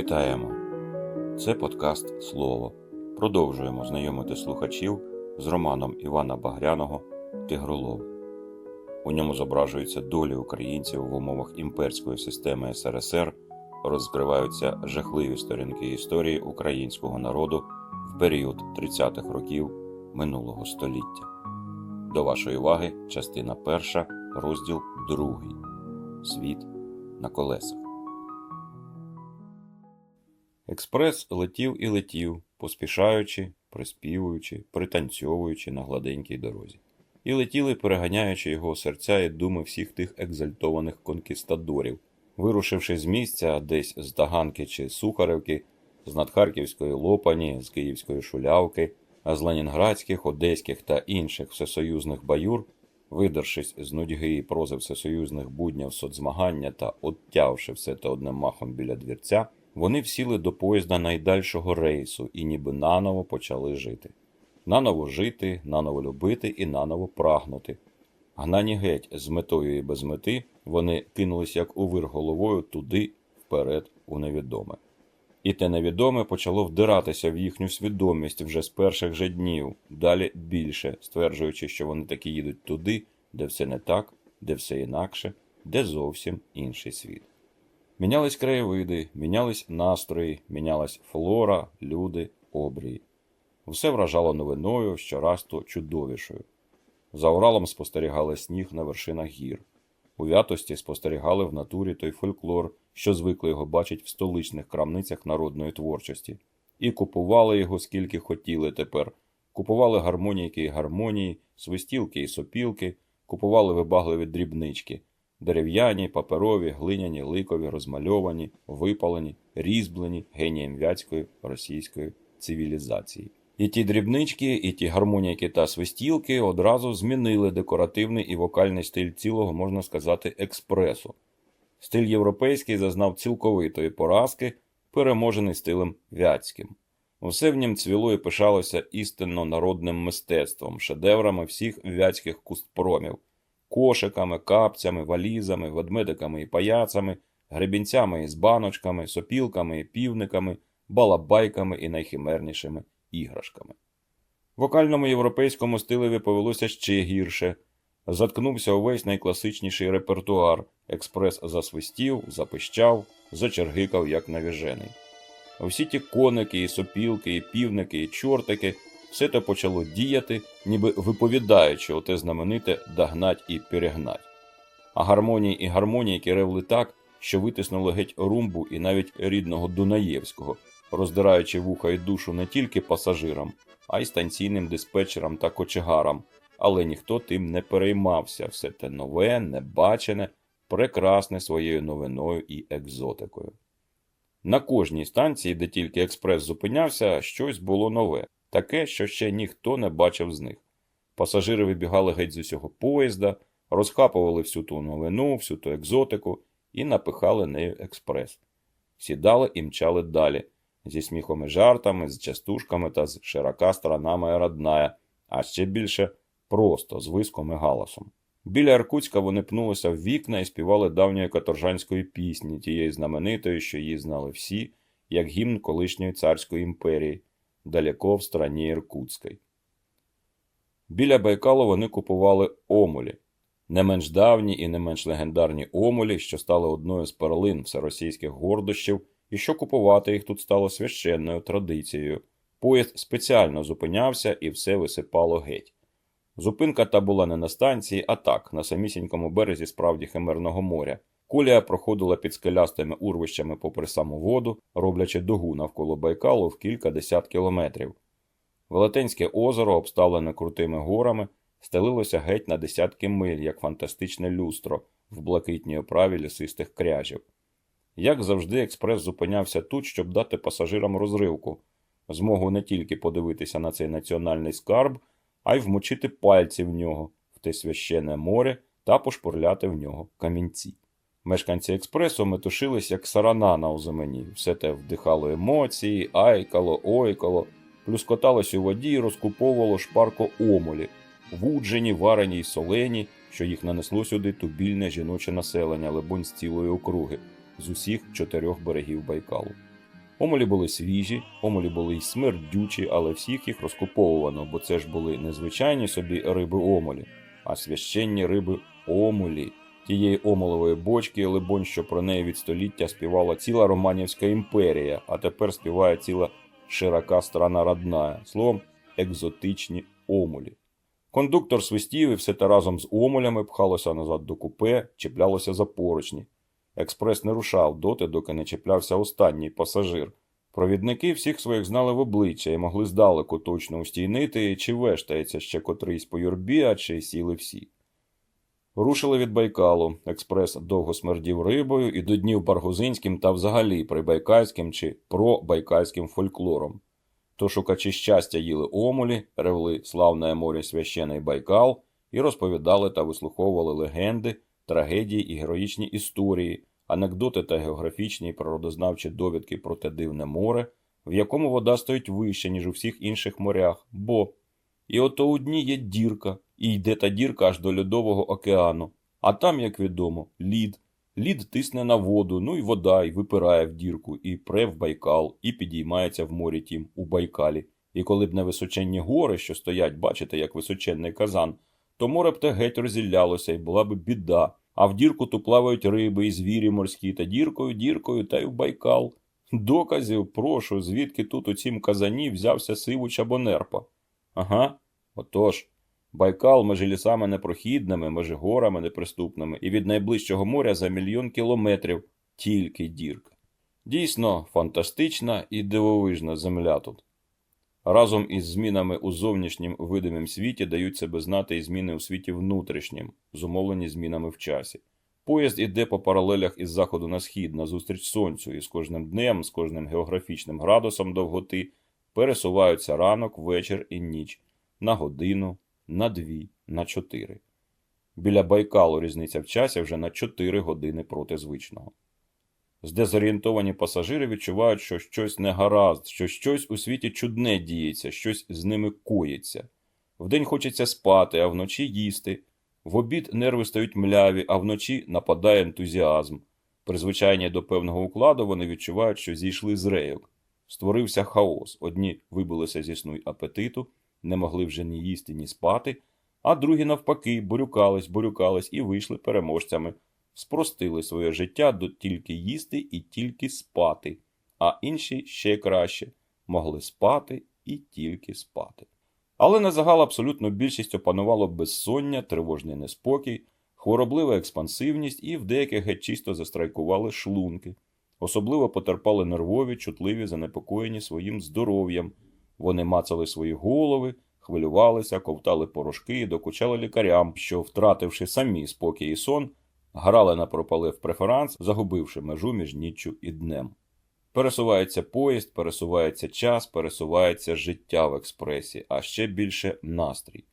Вітаємо! Це подкаст Слово. Продовжуємо знайомити слухачів з романом Івана Багряного Тигролов. У ньому зображуються долі українців в умовах імперської системи СРСР, розкриваються жахливі сторінки історії українського народу в період 30-х років минулого століття. До вашої уваги частина перша, розділ другий Світ на колесах. Експрес летів і летів, поспішаючи, приспівуючи, пританцьовуючи на гладенькій дорозі. І летіли, переганяючи його серця і думи всіх тих екзальтованих конкістадорів, вирушивши з місця десь з Таганки чи Сухаревки, з надхарківської Лопані, з Київської Шулявки, а з ленінградських, одеських та інших всесоюзних баюр, видершись з нудьги і прози всесоюзних буднів соцзмагання та оттявши все те одним махом біля двірця, вони всіли до поїзда найдальшого рейсу і ніби наново почали жити. Наново жити, наново любити і наново прагнути. Гнані геть з метою і без мети, вони кинулись як у вир головою туди, вперед, у невідоме. І те невідоме почало вдиратися в їхню свідомість вже з перших же днів, далі більше, стверджуючи, що вони таки їдуть туди, де все не так, де все інакше, де зовсім інший світ. Мінялись краєвиди, мінялись настрої, мінялась флора, люди, обрії. Все вражало новиною, щораз то чудовішою. За Уралом спостерігали сніг на вершинах гір. У вятості спостерігали в натурі той фольклор, що звикли його бачить в столичних крамницях народної творчості, і купували його скільки хотіли тепер. Купували гармонійки і гармонії, свистілки і сопілки, купували вибагливі дрібнички дерев'яні, паперові, глиняні, ликові, розмальовані, випалені, різьблені генієм вятської російської цивілізації. І ті дрібнички, і ті гармоніки та свистілки одразу змінили декоративний і вокальний стиль цілого, можна сказати, експресу. Стиль європейський зазнав цілковитої поразки, переможений стилем вятським. Усе в нім цвіло і пишалося істинно народним мистецтвом, шедеврами всіх вятських кустпромів кошиками, капцями, валізами, ведмедиками і паяцами, гребінцями із баночками, сопілками і півниками, балабайками і найхимернішими іграшками. Вокальному європейському стилеві повелося ще гірше. Заткнувся увесь найкласичніший репертуар, експрес засвистів, запищав, зачергикав, як навіжений. Всі ті коники, і сопілки, і півники, і чортики все те почало діяти, ніби виповідаючи оте знамените догнать і перегнать. А гармонії і гармонійки ревли так, що витиснули геть румбу і навіть рідного Дунаєвського, роздираючи вуха і душу не тільки пасажирам, а й станційним диспетчерам та кочегарам, але ніхто тим не переймався все те нове, небачене, прекрасне своєю новиною і екзотикою. На кожній станції, де тільки експрес зупинявся, щось було нове таке, що ще ніхто не бачив з них. Пасажири вибігали геть з усього поїзда, розхапували всю ту новину, всю ту екзотику і напихали нею експрес. Сідали і мчали далі, зі сміхом і жартами, з частушками та з широка сторонами родная, а ще більше просто з виском і галасом. Біля Аркутська вони пнулися в вікна і співали давньої каторжанської пісні, тієї знаменитої, що її знали всі, як гімн колишньої царської імперії, далеко в стороні Іркутської. Біля Байкалу вони купували омулі, не менш давні і не менш легендарні омулі, що стали одною з перлин всеросійських гордощів, і що купувати їх тут стало священною традицією. Поїзд спеціально зупинявся і все висипало геть. Зупинка та була не на станції, а так, на самісінькому березі справді Химерного моря. Кулія проходила під скелястими урвищами попри саму воду, роблячи дугу навколо Байкалу в кілька десят кілометрів. Велетенське озеро, обставлене крутими горами, стелилося геть на десятки миль, як фантастичне люстро в блакитній оправі лісистих кряжів. Як завжди, експрес зупинявся тут, щоб дати пасажирам розривку, змогу не тільки подивитися на цей національний скарб, а й вмочити пальці в нього, в те священне море та пошпурляти в нього камінці. Мешканці експресу метушились, як сарана на озимені. Все те вдихало емоції, айкало, ойкало, плюскоталось у воді і розкуповувало шпарко омолі, вуджені, варені й солені, що їх нанесло сюди тубільне жіноче населення, либонь з цілої округи, з усіх чотирьох берегів Байкалу. Омолі були свіжі, омолі були й смердючі, але всіх їх розкуповувано, бо це ж були не звичайні собі риби омолі, а священні риби омулі. Тієї омолової бочки, либонь, що про неї від століття співала ціла Романівська імперія, а тепер співає ціла широка страна родная, словом, екзотичні омулі. Кондуктор свистів і все те разом з омулями пхалося назад до купе, чіплялося за поручні. Експрес не рушав доти, доки не чіплявся останній пасажир. Провідники всіх своїх знали в обличчя і могли здалеку точно устійнити, чи вештається ще котрийсь по юрбі, а чи сіли всі. Рушили від Байкалу. Експрес довго смердів рибою і до днів баргузинським та взагалі прибайкальським чи пробайкальським фольклором. То шукачі щастя їли омулі, ревли славне море священий Байкал і розповідали та вислуховували легенди, трагедії і героїчні історії, анекдоти та географічні і природознавчі довідки про те дивне море, в якому вода стоїть вище, ніж у всіх інших морях, бо і ото у дні є дірка, і йде та дірка аж до льодового океану. А там, як відомо, лід. Лід тисне на воду, ну і вода, і випирає в дірку, і пре в Байкал, і підіймається в морі тім у Байкалі. І коли б не височенні гори, що стоять, бачите, як височенний казан, то море б те геть розіллялося, і була б біда. А в дірку то плавають риби і звірі морські, та діркою, діркою, та й в Байкал. Доказів, прошу, звідки тут у цім казані взявся сиву чабонерпа. Ага, отож. Байкал межі лісами непрохідними, межі горами неприступними, і від найближчого моря за мільйон кілометрів тільки дірка. Дійсно, фантастична і дивовижна земля тут. Разом із змінами у зовнішнім видимім світі дають себе знати і зміни у світі внутрішнім, зумовлені змінами в часі. Поїзд іде по паралелях із заходу на схід назустріч сонцю, і з кожним днем, з кожним географічним градусом довготи пересуваються ранок, вечір і ніч на годину, на дві, на чотири. Біля Байкалу різниця в часі вже на 4 години проти звичного. Здезорієнтовані пасажири відчувають, що щось негаразд, що щось у світі чудне діється, щось з ними коїться. Вдень хочеться спати, а вночі їсти. В обід нерви стають мляві, а вночі нападає ентузіазм. Призвичайні до певного укладу вони відчувають, що зійшли з рейок. Створився хаос. Одні вибилися зі сну й апетиту, не могли вже ні їсти, ні спати, а другі, навпаки, борюкались, борюкались і вийшли переможцями, спростили своє життя до тільки їсти і тільки спати, а інші ще краще могли спати і тільки спати. Але на загал абсолютно більшість опанувало безсоння, тривожний неспокій, хвороблива експансивність і в деяких геть чисто застрайкували шлунки. Особливо потерпали нервові, чутливі, занепокоєні своїм здоров'ям. Вони мацали свої голови, хвилювалися, ковтали порошки і докучали лікарям, що, втративши самі спокій і сон, грали на пропалив преферанс, загубивши межу між ніччю і днем. Пересувається поїзд, пересувається час, пересувається життя в експресі, а ще більше настрій.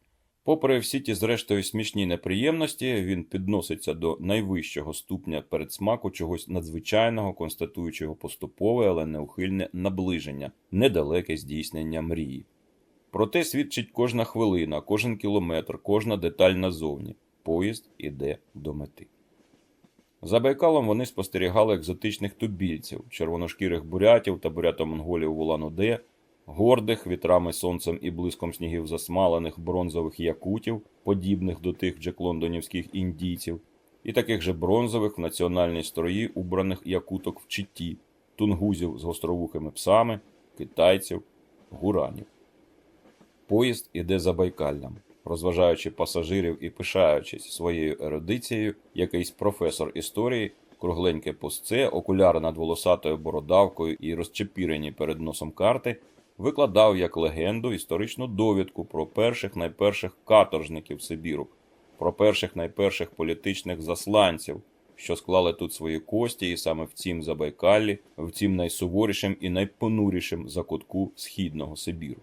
Попри всі ті, зрештою, смішні неприємності, він підноситься до найвищого ступня передсмаку чогось надзвичайного, констатуючого поступове, але неухильне наближення, недалеке здійснення мрії. Проте свідчить кожна хвилина, кожен кілометр, кожна деталь назовні. Поїзд іде до мети. За Байкалом вони спостерігали екзотичних тубільців, червоношкірих бурятів та бурято-монголів в Улан-Удэ, гордих вітрами сонцем і блиском снігів засмалених бронзових якутів, подібних до тих джеклондонівських індійців, і таких же бронзових в національній строї убраних якуток в читті, тунгузів з гостровухими псами, китайців, гуранів. Поїзд іде за Байкаллям. Розважаючи пасажирів і пишаючись своєю ерудицією, якийсь професор історії, кругленьке пусце, окуляри над волосатою бородавкою і розчепірені перед носом карти, викладав як легенду історичну довідку про перших найперших каторжників Сибіру, про перших найперших політичних засланців, що склали тут свої кості, і саме в цім Забайкаллі, в цім найсуворішим і найпонурішим закутку східного Сибіру.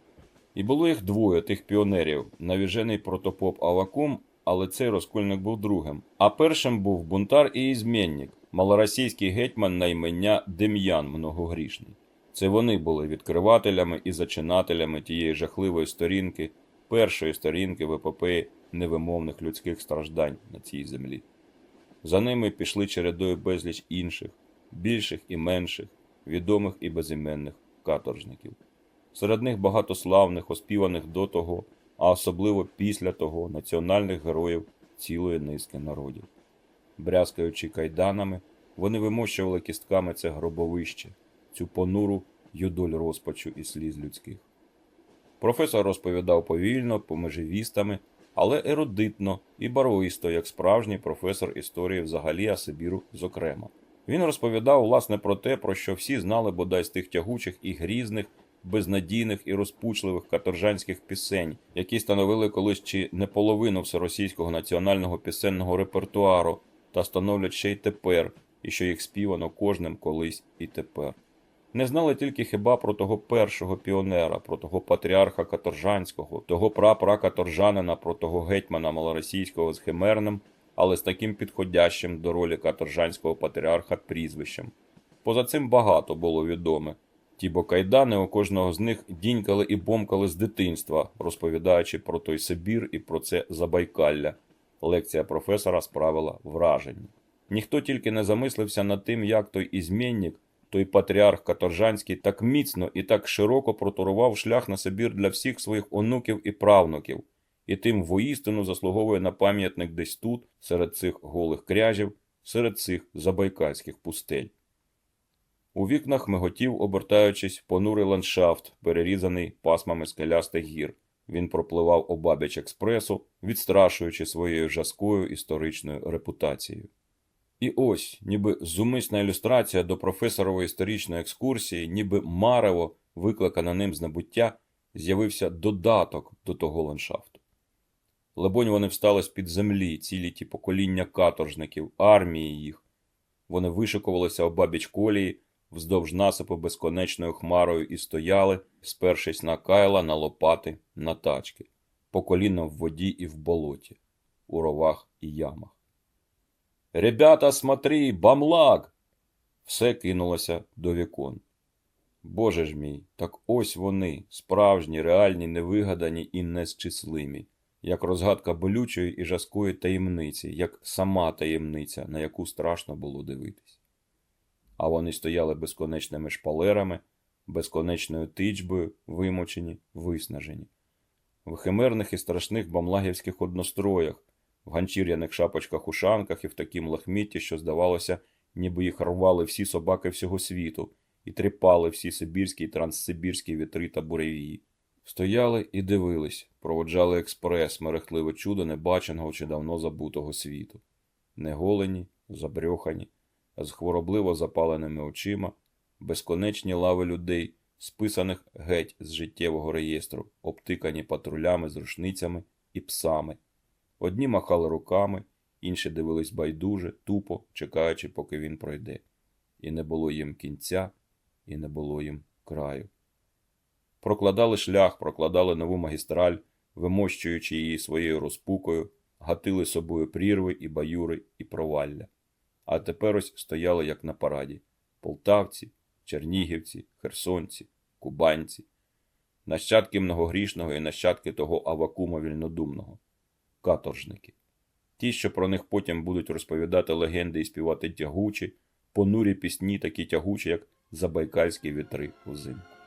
І було їх двоє тих піонерів навіжений протопоп Авакум, але цей розкольник був другим. А першим був бунтар і ізмінник, малоросійський гетьман на імення Дем'ян Многогрішний. Це вони були відкривателями і зачинателями тієї жахливої сторінки, першої сторінки в епопеї невимовних людських страждань на цій землі. За ними пішли чередою безліч інших, більших і менших, відомих і безіменних каторжників. Серед них багато славних, оспіваних до того, а особливо після того національних героїв цілої низки народів. Брязкаючи кайданами, вони вимощували кістками це гробовище, цю понуру юдоль розпачу і сліз людських. Професор розповідав повільно, помежевістами, але ерудитно і бароїсто, як справжній професор історії взагалі, а Сибіру зокрема. Він розповідав, власне, про те, про що всі знали бодай з тих тягучих і грізних, безнадійних і розпучливих каторжанських пісень, які становили колись чи не половину всеросійського національного пісенного репертуару та становлять ще й тепер, і що їх співано кожним колись і тепер. Не знали тільки хіба про того першого піонера, про того патріарха Каторжанського, того прапра Каторжанина, про того гетьмана малоросійського з химерним, але з таким підходящим до ролі каторжанського патріарха прізвищем. Поза цим багато було відоме. Ті бо кайдани у кожного з них дінькали і бомкали з дитинства, розповідаючи про той Сибір і про це Забайкалля. Лекція професора справила враження. Ніхто тільки не замислився над тим, як той ізмінник, той патріарх Каторжанський так міцно і так широко протурував шлях на Сибір для всіх своїх онуків і правнуків, і тим воістину заслуговує на пам'ятник десь тут, серед цих голих кряжів, серед цих забайкальських пустель. У вікнах миготів, обертаючись, понурий ландшафт, перерізаний пасмами скелястих гір. Він пропливав обабіч експресу, відстрашуючи своєю жаскою історичною репутацією. І ось, ніби зумисна ілюстрація до професорової історичної екскурсії, ніби марево, викликана ним з з'явився додаток до того ландшафту. Лебонь, вони встали з-під землі, цілі ті покоління каторжників, армії їх. Вони вишикувалися обабіч колії, вздовж насипу безконечною хмарою і стояли, спершись на кайла, на лопати, на тачки, по коліна в воді і в болоті, у ровах і ямах. Ребята, смотри, бамлак! Все кинулося до вікон. Боже ж мій, так ось вони, справжні, реальні, невигадані і незчислимі, як розгадка болючої і жаскої таємниці, як сама таємниця, на яку страшно було дивитись. А вони стояли безконечними шпалерами, безконечною тичбою, вимочені, виснажені. В химерних і страшних бамлагівських одностроях, в ганчір'яних шапочках ушанках і в такім лахмітті, що, здавалося, ніби їх рвали всі собаки всього світу і тріпали всі сибірські і транссибірські вітри та буревії. Стояли і дивились, проводжали експрес, мерехтливе чудо небаченого чи давно забутого світу. Неголені, забрьохані, з хворобливо запаленими очима, безконечні лави людей, списаних геть з життєвого реєстру, обтикані патрулями з рушницями і псами. Одні махали руками, інші дивились байдуже, тупо, чекаючи, поки він пройде. І не було їм кінця, і не було їм краю. Прокладали шлях, прокладали нову магістраль, вимощуючи її своєю розпукою, гатили собою прірви і баюри, і провалля. А тепер ось стояли, як на параді полтавці, чернігівці, херсонці, кубанці, нащадки многогрішного і нащадки того авакума вільнодумного каторжники. Ті, що про них потім будуть розповідати легенди і співати тягучі, понурі пісні, такі тягучі, як забайкальські вітри взимку.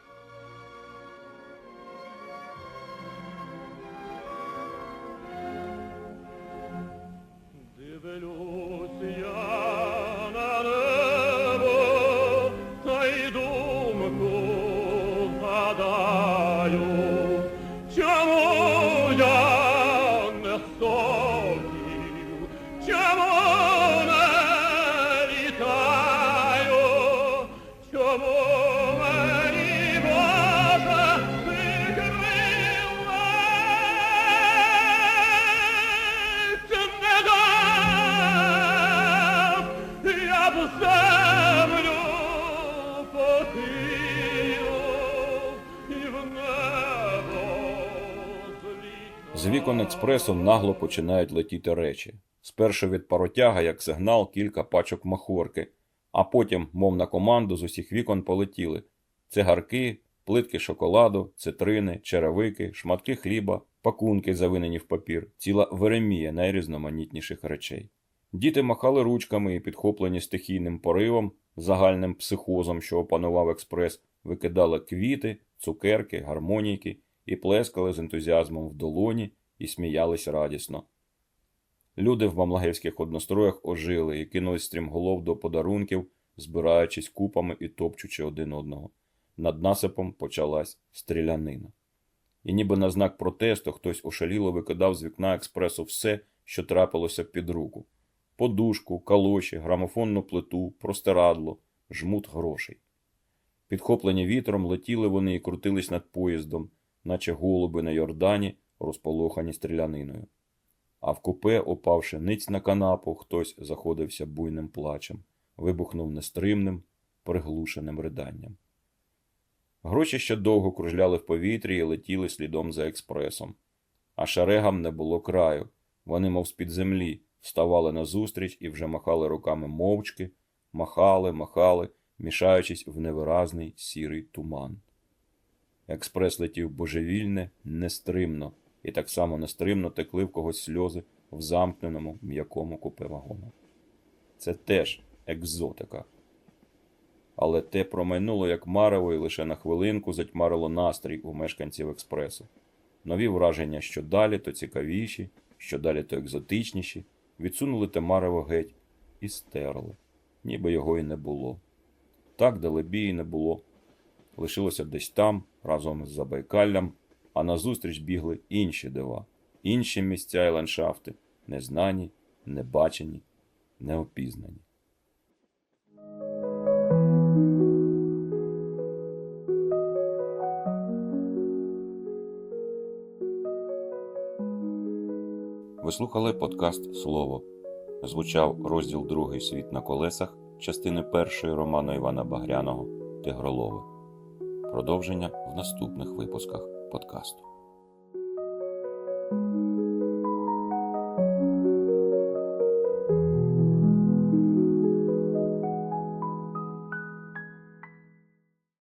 З вікон експресу нагло починають летіти речі. Спершу від паротяга, як сигнал, кілька пачок махорки, а потім, мов на команду, з усіх вікон полетіли цигарки, плитки шоколаду, цитрини, черевики, шматки хліба, пакунки, завинені в папір, ціла веремія найрізноманітніших речей. Діти махали ручками і, підхоплені стихійним поривом, загальним психозом, що опанував експрес, викидали квіти, цукерки, гармонійки і плескали з ентузіазмом в долоні і сміялись радісно. Люди в мамлагівських одностроях ожили і кинулись стрімголов до подарунків, збираючись купами і топчучи один одного. Над насипом почалась стрілянина. І ніби на знак протесту хтось ошаліло викидав з вікна експресу все, що трапилося під руку: подушку, калоші, грамофонну плиту, простирадло, жмут грошей. Підхоплені вітром летіли вони і крутились над поїздом, наче голуби на Йордані, розполохані стріляниною. А в купе, опавши ниць на канапу, хтось заходився буйним плачем, вибухнув нестримним, приглушеним riданням. Гроші ще довго кружляли в повітрі і летіли слідом за експресом. А шерегам не було краю. Вони, мов з-під землі, вставали назустріч і вже махали руками мовчки, махали, махали, мішаючись в невиразний сірий туман. Експрес летів божевільне, нестримно, і так само нестримно текли в когось сльози в замкненому м'якому купе вагону. Це теж екзотика. Але те промайнуло як марево і лише на хвилинку затьмарило настрій у мешканців експресу. Нові враження, що далі, то цікавіші, що далі, то екзотичніші, відсунули те марево геть і стерли, ніби його і не було. Так далебі і не було. Лишилося десь там, разом з Забайкаллям, а назустріч бігли інші дива, інші місця і ландшафти, незнані, небачені, неопізнані. Ви слухали подкаст Слово. Звучав розділ другий Світ на колесах частини першої роману Івана Багряного Тигролови. Продовження в наступних випусках подкасту.